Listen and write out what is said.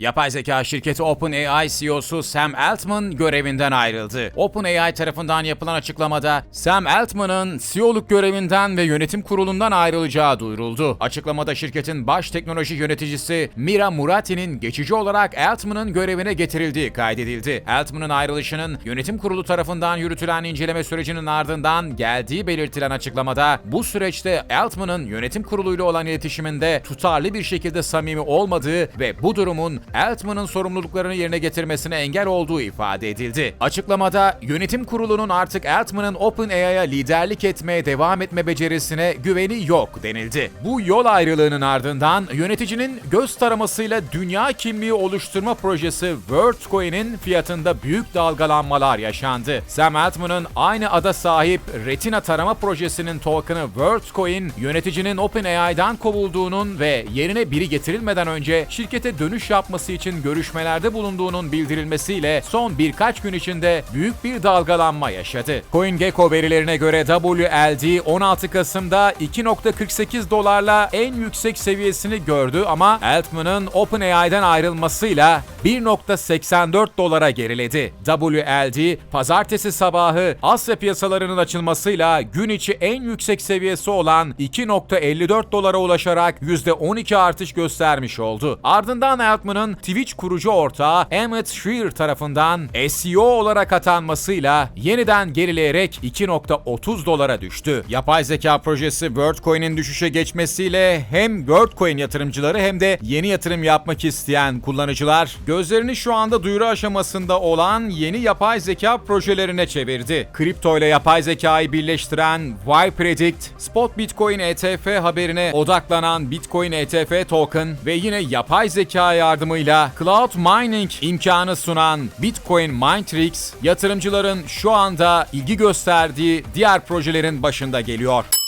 Yapay zeka şirketi OpenAI CEO'su Sam Altman görevinden ayrıldı. OpenAI tarafından yapılan açıklamada Sam Altman'ın CEO'luk görevinden ve yönetim kurulundan ayrılacağı duyuruldu. Açıklamada şirketin baş teknoloji yöneticisi Mira Murati'nin geçici olarak Altman'ın görevine getirildiği kaydedildi. Altman'ın ayrılışının yönetim kurulu tarafından yürütülen inceleme sürecinin ardından geldiği belirtilen açıklamada bu süreçte Altman'ın yönetim kuruluyla olan iletişiminde tutarlı bir şekilde samimi olmadığı ve bu durumun Altman'ın sorumluluklarını yerine getirmesine engel olduğu ifade edildi. Açıklamada yönetim kurulunun artık Altman'ın OpenAI'ya liderlik etmeye devam etme becerisine güveni yok denildi. Bu yol ayrılığının ardından yöneticinin göz taramasıyla dünya kimliği oluşturma projesi WorldCoin'in fiyatında büyük dalgalanmalar yaşandı. Sam Altman'ın aynı ada sahip Retina tarama projesinin token'ı WorldCoin, yöneticinin OpenAI'dan kovulduğunun ve yerine biri getirilmeden önce şirkete dönüş yapması için görüşmelerde bulunduğunun bildirilmesiyle son birkaç gün içinde büyük bir dalgalanma yaşadı. CoinGecko verilerine göre WLD 16 Kasım'da 2.48 dolarla en yüksek seviyesini gördü ama Altman'ın OpenAI'den ayrılmasıyla 1.84 dolara geriledi. WLD pazartesi sabahı Asya piyasalarının açılmasıyla gün içi en yüksek seviyesi olan 2.54 dolara ulaşarak %12 artış göstermiş oldu. Ardından Altman'ın Twitch kurucu ortağı Emmett Shear tarafından SEO olarak atanmasıyla yeniden gerileyerek 2.30 dolara düştü. Yapay zeka projesi WorldCoin'in düşüşe geçmesiyle hem WorldCoin yatırımcıları hem de yeni yatırım yapmak isteyen kullanıcılar gözlerini şu anda duyuru aşamasında olan yeni yapay zeka projelerine çevirdi. Kripto ile yapay zekayı birleştiren YPredict, Spot Bitcoin ETF haberine odaklanan Bitcoin ETF token ve yine yapay zeka yardımıyla cloud mining imkanı sunan Bitcoin Mindtrix yatırımcıların şu anda ilgi gösterdiği diğer projelerin başında geliyor.